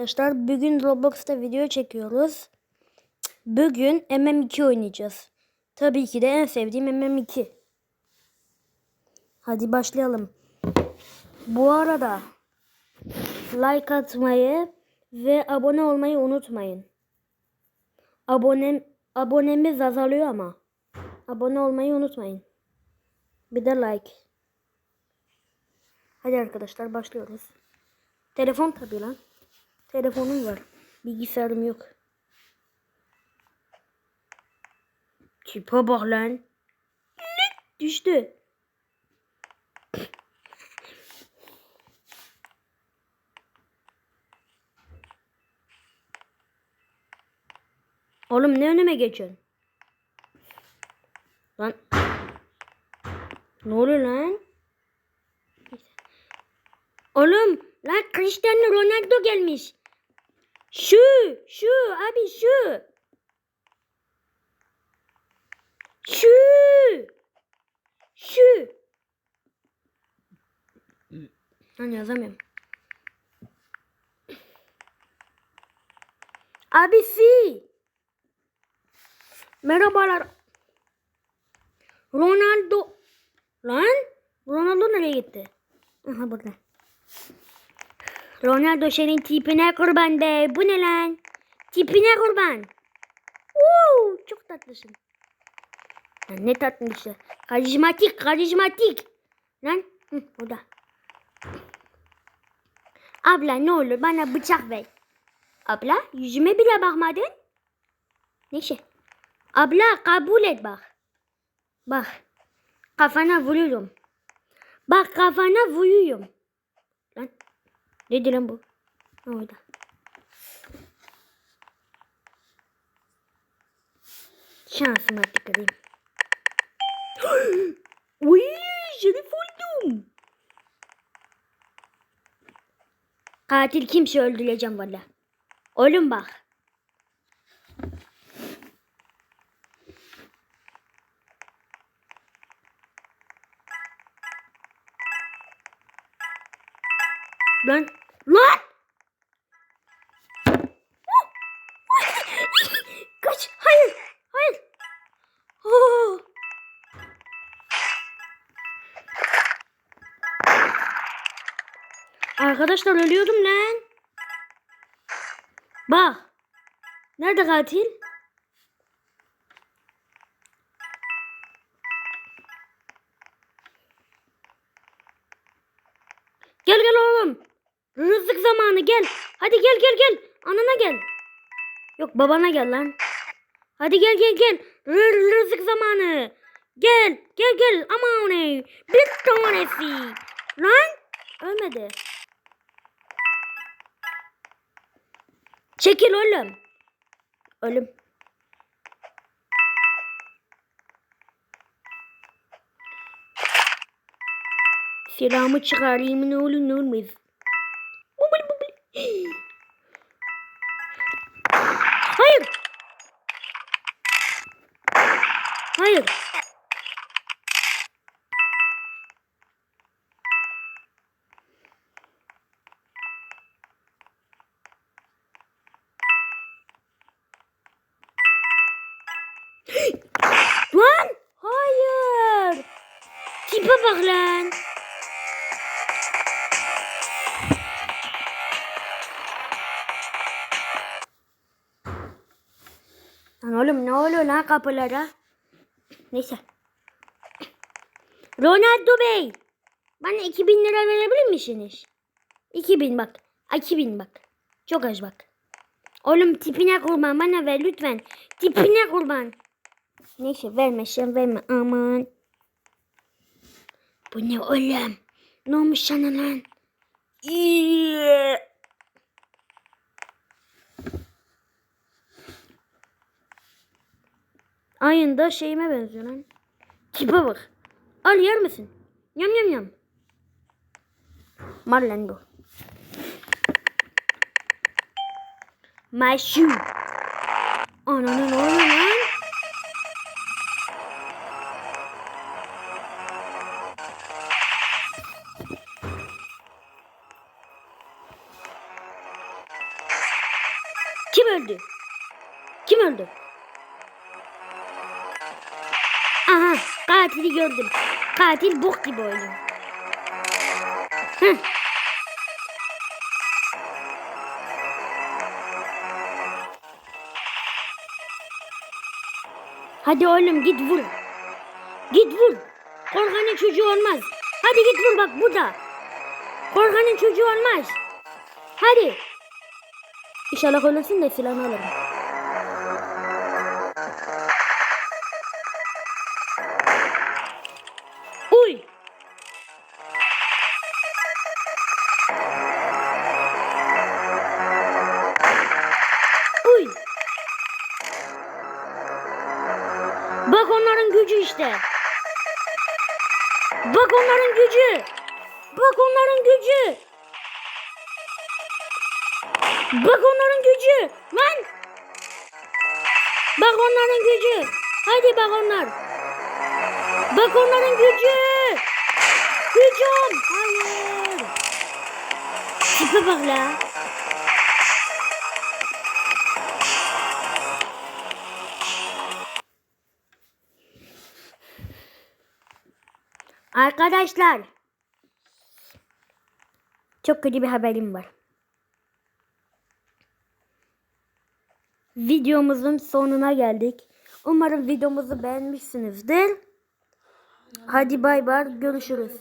Arkadaşlar bugün Roblox'ta video çekiyoruz. Bugün MM2 oynayacağız. Tabii ki de en sevdiğim MM2. Hadi başlayalım. Bu arada like atmayı ve abone olmayı unutmayın. Abonem abonemiz azalıyor ama. Abone olmayı unutmayın. Bir de like. Hadi arkadaşlar başlıyoruz. Telefon tabii lan. Telefonum var. Bilgisayarım yok. Tipe bak lan. Düştü. Oğlum ne önüme geçiyorsun? Lan. Ne oluyor lan? Oğlum lan Cristiano Ronaldo gelmiş. Şu, şu abi şu. Şu. Şu. Lan yazamıyorum. Abisi. Merhabalar. Ronaldo. Lan? Ronaldo nereye gitti? Aha burada. Ronaldo senin tipine kurban be. Bu ne lan? Tipine kurban. Oo, çok tatlısın. Lan ne tatlısı. Karizmatik, karizmatik. Lan, hı, o da. Abla ne olur bana bıçak ver. Abla yüzüme bile bakmadın. Neyse. Abla kabul et bak. Bak. Kafana vuruyorum. Bak kafana vuruyorum. Lan. Neydi lan bu? Ha, Orada. Şansıma dikkat edeyim. Uy, şerif oldum. Katil kimse öldüreceğim valla. Oğlum bak. Lan. Lan. Kaç. Hayır. Hayır. Oh. Arkadaşlar ölüyordum lan. Bak. Nerede katil? Gel gel oğlum. Rızık zamanı gel. Hadi gel gel gel. Anana gel. Yok babana gel lan. Hadi gel gel gel. Rızık zamanı. Gel gel gel. Aman ey. Bir tanesi. Lan. Ölmedi. Çekil oğlum. Ölüm. Silahımı çıkarayım ne olur ne olmaz. Hayır. Lan! Hayır! Tipe bak lan! Lan oğlum ne oluyor lan kapılara? Neyse. Ronaldo Bey! Bana 2000 lira verebilir misiniz? 2000 bak. 2000 bak. Çok az bak. Oğlum tipine kurban bana ver lütfen. Tipine kurban. Neyse verme sen verme aman. Bu ne oğlum? Ne olmuş sana lan? İyi. Ayında şeyime benziyor lan. Tipe bak. Al yer misin? Yam yam yam. Mal lan bu. Maşu. Ananın oğlu lan. Kim öldü? Kim öldü? Aha katili gördüm. Katil bok gibi oynuyor. Hadi oğlum git vur. Git vur. Korkanın çocuğu olmaz. Hadi git vur bak burada. Korkanın çocuğu olmaz. Hadi. İnşallah ölürsün de silahını alırım. Bak onların gücü işte. Bak onların gücü. Bak onların gücü. Bak onların gücü. Lan. Bak onların gücü. Hadi bak onlar. Bak onların gücü. Hücum. Hayır. Tipe bak la. Arkadaşlar. Çok kötü bir haberim var. Videomuzun sonuna geldik. Umarım videomuzu beğenmişsinizdir. Hadi bay bay görüşürüz.